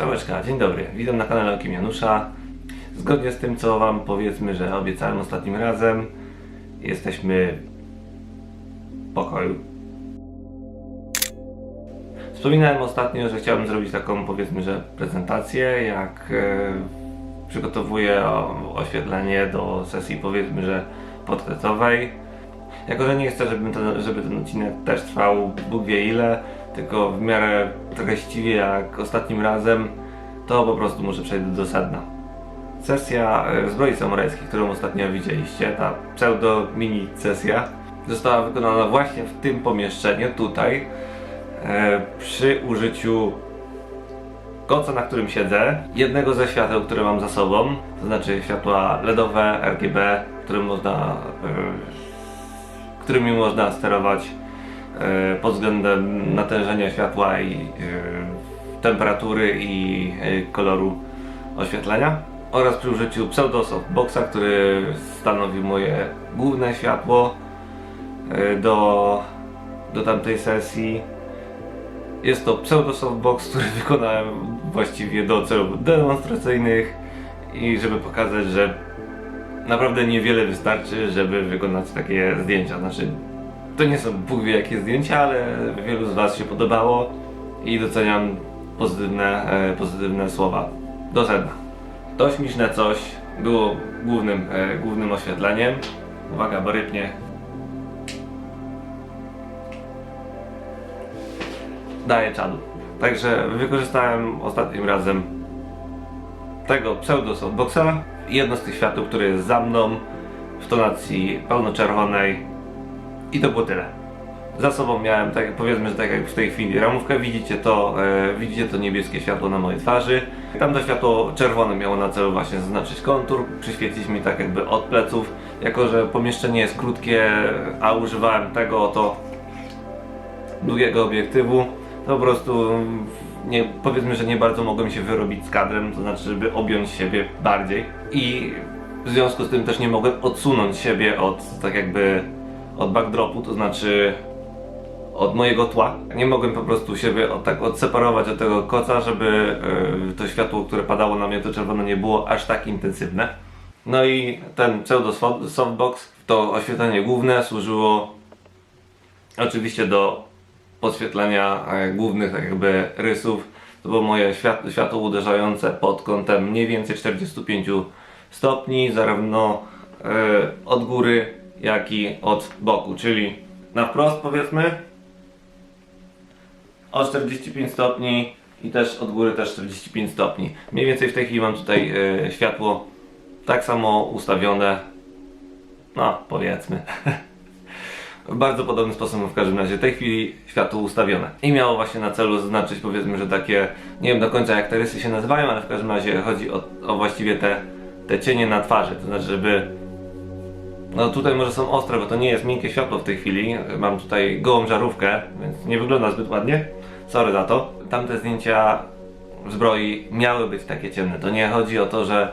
Czołeczka, dzień dobry. Witam na kanale Okiem Janusza. Zgodnie z tym, co Wam powiedzmy, że obiecałem ostatnim razem, jesteśmy w pokoju. Wspominałem ostatnio, że chciałbym zrobić taką, powiedzmy, że prezentację, jak e, przygotowuję oświetlenie do sesji, powiedzmy, że portretowej. Jako, że nie chcę, żeby ten, żeby ten odcinek też trwał Bóg wie ile, tylko w miarę treściwie jak ostatnim razem, to po prostu muszę przejść do sedna. Sesja e, zbroi samurajskiej, którą ostatnio widzieliście, ta pseudo mini sesja, została wykonana właśnie w tym pomieszczeniu, tutaj, e, przy użyciu koca, na którym siedzę, jednego ze świateł, które mam za sobą, to znaczy światła LEDowe, RGB, którym można, e, którymi można sterować pod względem natężenia światła i e, temperatury i e, koloru oświetlenia oraz przy użyciu pseudo softboxa, który stanowi moje główne światło e, do, do tamtej sesji. Jest to pseudo softbox, który wykonałem właściwie do celów demonstracyjnych i żeby pokazać, że naprawdę niewiele wystarczy, żeby wykonać takie zdjęcia. Znaczy, to nie są Bóg wie jakie zdjęcia, ale wielu z Was się podobało i doceniam pozytywne, e, pozytywne słowa. Do sedna. To śmieszne coś było głównym, e, głównym oświetleniem. Uwaga, bo rybnie. Daję czadu. Także wykorzystałem ostatnim razem tego pseudo softboxa jedno z tych świateł, które jest za mną w tonacji pełnoczerwonej i to było tyle. Za sobą miałem, tak powiedzmy, że tak jak w tej chwili ramówkę, widzicie to, e, widzicie to niebieskie światło na mojej twarzy. Tam to światło czerwone miało na celu właśnie zaznaczyć kontur, przyświecić mi tak jakby od pleców. Jako, że pomieszczenie jest krótkie, a używałem tego oto długiego obiektywu, to po prostu nie, powiedzmy, że nie bardzo mogłem się wyrobić z kadrem, to znaczy, żeby objąć siebie bardziej. I w związku z tym też nie mogłem odsunąć siebie od tak jakby od backdropu, to znaczy od mojego tła. Nie mogłem po prostu siebie od, tak odseparować od tego koca, żeby yy, to światło, które padało na mnie, to czerwone nie było aż tak intensywne. No i ten pseudo soft- softbox, to oświetlenie główne służyło oczywiście do podświetlenia e, głównych tak jakby rysów. To było moje świat, światło uderzające pod kątem mniej więcej 45 stopni, zarówno e, od góry, jak i od boku, czyli na wprost powiedzmy o 45 stopni i też od góry też 45 stopni. Mniej więcej w tej chwili mam tutaj e, światło tak samo ustawione, no powiedzmy. w bardzo podobny sposób w każdym razie w tej chwili światło ustawione. I miało właśnie na celu zaznaczyć powiedzmy, że takie, nie wiem do końca jak te rysy się nazywają, ale w każdym razie chodzi o, o właściwie te, te cienie na twarzy, to znaczy żeby no tutaj może są ostre, bo to nie jest miękkie światło w tej chwili. Mam tutaj gołą żarówkę, więc nie wygląda zbyt ładnie. Sorry za to. Tamte zdjęcia zbroi miały być takie ciemne. To nie chodzi o to, że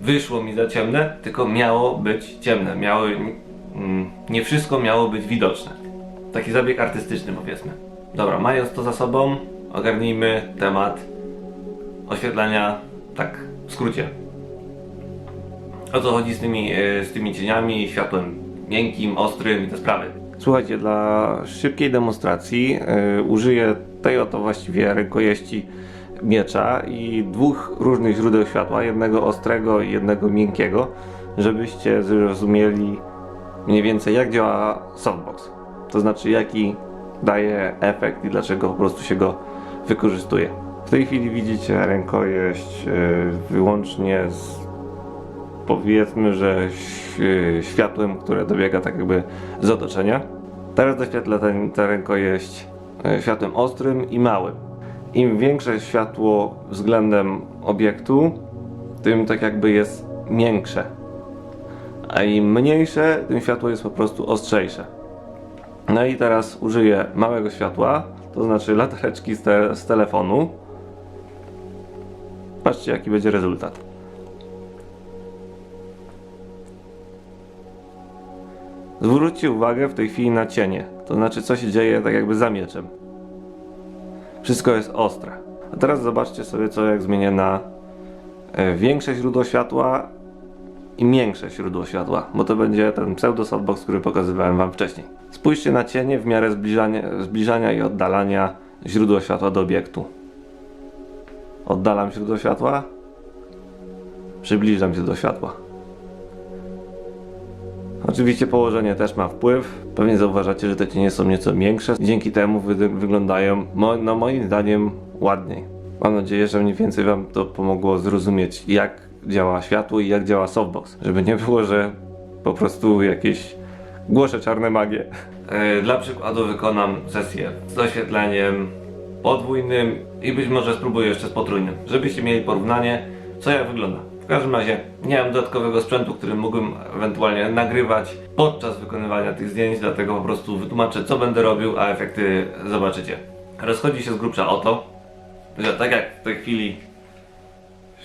wyszło mi za ciemne, tylko miało być ciemne. Miały, mm, nie wszystko miało być widoczne. Taki zabieg artystyczny powiedzmy. Dobra, mając to za sobą, ogarnijmy temat oświetlenia tak w skrócie. O co chodzi z tymi, e, z tymi cieniami, światłem miękkim, ostrym i te sprawy? Słuchajcie, dla szybkiej demonstracji e, użyję tej oto właściwie rękojeści miecza i dwóch różnych źródeł światła, jednego ostrego i jednego miękkiego, żebyście zrozumieli mniej więcej jak działa softbox. To znaczy jaki daje efekt i dlaczego po prostu się go wykorzystuje. W tej chwili widzicie rękojeść e, wyłącznie z powiedzmy, że światłem, które dobiega tak jakby z otoczenia. Teraz doświetlę ten, tę rękojeść e, światłem ostrym i małym. Im większe światło względem obiektu, tym tak jakby jest miększe. A im mniejsze, tym światło jest po prostu ostrzejsze. No i teraz użyję małego światła, to znaczy latareczki z, te, z telefonu. Patrzcie jaki będzie rezultat. Zwróćcie uwagę w tej chwili na cienie, to znaczy co się dzieje tak jakby za mieczem. Wszystko jest ostre. A teraz zobaczcie sobie, co jak zmienię na e, większe źródło światła i większe źródło światła, bo to będzie ten pseudo softbox, który pokazywałem Wam wcześniej. Spójrzcie na cienie w miarę zbliżania, zbliżania i oddalania źródła światła do obiektu. Oddalam źródło światła, przybliżam do światła. Oczywiście położenie też ma wpływ. Pewnie zauważacie, że te cienie są nieco większe. Dzięki temu wy wyglądają, mo no moim zdaniem, ładniej. Mam nadzieję, że mniej więcej Wam to pomogło zrozumieć, jak działa światło i jak działa softbox. Żeby nie było, że po prostu jakieś głoszę czarne magie. E, Dla przykładu wykonam sesję z doświetleniem podwójnym i być może spróbuję jeszcze z potrójnym, żebyście mieli porównanie, co jak wygląda. Każdym razie nie mam dodatkowego sprzętu, którym mógłbym ewentualnie nagrywać podczas wykonywania tych zdjęć, dlatego po prostu wytłumaczę, co będę robił, a efekty zobaczycie. Rozchodzi się z grubsza o to, że tak jak w tej chwili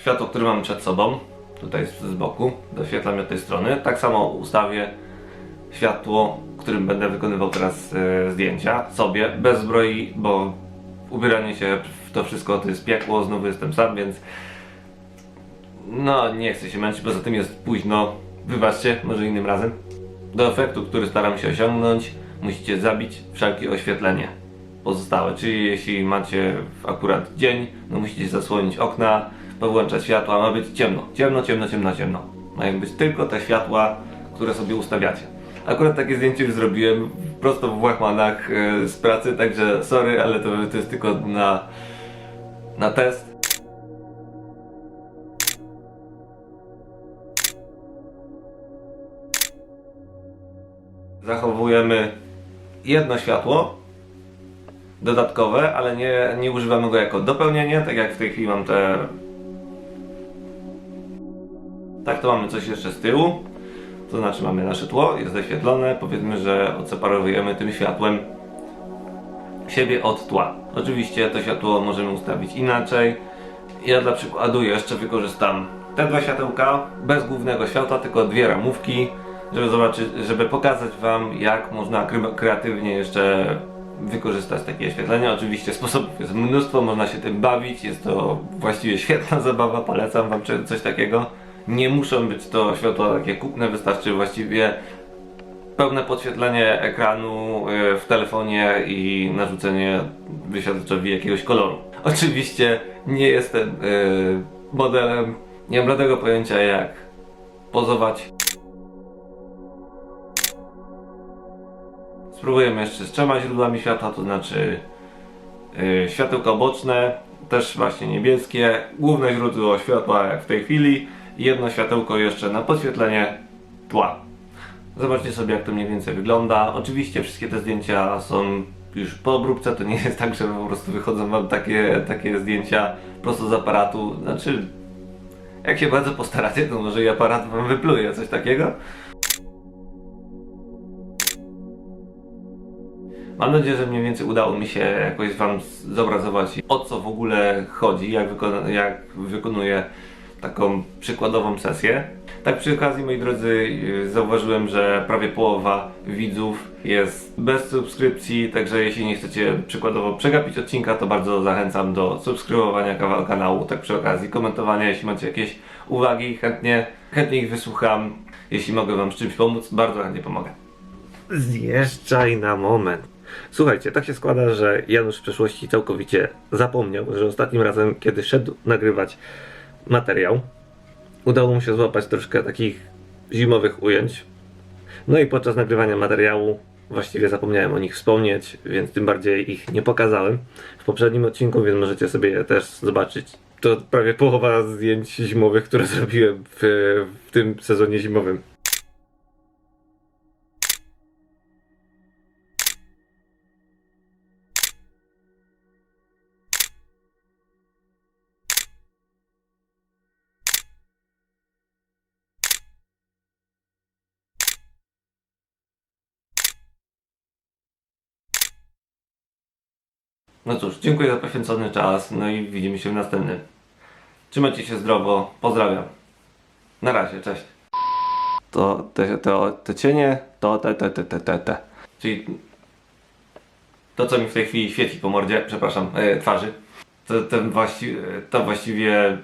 światło, które mam przed sobą, tutaj z, z boku, doświetlam je od tej strony, tak samo ustawię światło, którym będę wykonywał teraz e, zdjęcia sobie, bez zbroi, bo ubieranie się w to wszystko to jest piekło, znowu jestem sam, więc no nie chcę się męczyć, poza tym jest późno, wybaczcie, może innym razem. Do efektu, który staram się osiągnąć, musicie zabić wszelkie oświetlenie pozostałe, czyli jeśli macie akurat dzień, no musicie zasłonić okna, powłączać światła, ma być ciemno, ciemno, ciemno, ciemno, ciemno. Mają być tylko te światła, które sobie ustawiacie. Akurat takie zdjęcie już zrobiłem prosto w łachmanach e, z pracy, także sorry, ale to, to jest tylko na, na test. Zachowujemy jedno światło dodatkowe, ale nie, nie używamy go jako dopełnienie, tak jak w tej chwili mam te... Tak, to mamy coś jeszcze z tyłu. To znaczy mamy nasze tło, jest zaświetlone. Powiedzmy, że odseparowujemy tym światłem siebie od tła. Oczywiście to światło możemy ustawić inaczej. Ja dla przykładu jeszcze wykorzystam te dwa światełka bez głównego światła, tylko dwie ramówki, żeby zobaczyć, żeby pokazać Wam jak można kre- kreatywnie jeszcze wykorzystać takie oświetlenie. Oczywiście sposobów jest mnóstwo, można się tym bawić, jest to właściwie świetna zabawa, polecam Wam coś takiego. Nie muszą być to światła takie kupne, wystarczy właściwie pełne podświetlenie ekranu y, w telefonie i narzucenie wyświetleczowi jakiegoś koloru. Oczywiście nie jestem y, modelem, nie mam żadnego pojęcia jak pozować. Spróbujemy jeszcze z trzema źródłami światła, to znaczy y, światełka boczne, też właśnie niebieskie, główne źródło światła jak w tej chwili i jedno światełko jeszcze na podświetlenie tła. Zobaczcie sobie jak to mniej więcej wygląda. Oczywiście wszystkie te zdjęcia są już po obróbce, to nie jest tak, że po prostu wychodzą wam takie, takie zdjęcia prosto z aparatu. Znaczy, jak się bardzo postaracie, to może i aparat wam wypluje coś takiego. Mam nadzieję, że mniej więcej udało mi się jakoś Wam zobrazować o co w ogóle chodzi, jak, jak wykonuję taką przykładową sesję. Tak przy okazji, moi drodzy, yy, zauważyłem, że prawie połowa widzów jest bez subskrypcji, także jeśli nie chcecie przykładowo przegapić odcinka, to bardzo zachęcam do subskrybowania kanału, tak przy okazji komentowania, jeśli macie jakieś uwagi, chętnie, chętnie ich wysłucham. Jeśli mogę Wam z czymś pomóc, bardzo chętnie pomogę. Zjeżdżaj na moment. Słuchajcie, tak się składa, że Janusz w przeszłości całkowicie zapomniał, że ostatnim razem, kiedy szedł nagrywać materiał, udało mu się złapać troszkę takich zimowych ujęć. No i podczas nagrywania materiału właściwie zapomniałem o nich wspomnieć, więc tym bardziej ich nie pokazałem w poprzednim odcinku, więc możecie sobie też zobaczyć. To prawie połowa zdjęć zimowych, które zrobiłem w, w tym sezonie zimowym. No cóż, dziękuję za poświęcony czas, no i widzimy się w następnym. Trzymajcie się zdrowo, pozdrawiam. Na razie, cześć. To te, te, te cienie, to te, te, te, te, te, te. Czyli to, co mi w tej chwili świeci po mordzie, przepraszam, e, twarzy. to, ten właści, to właściwie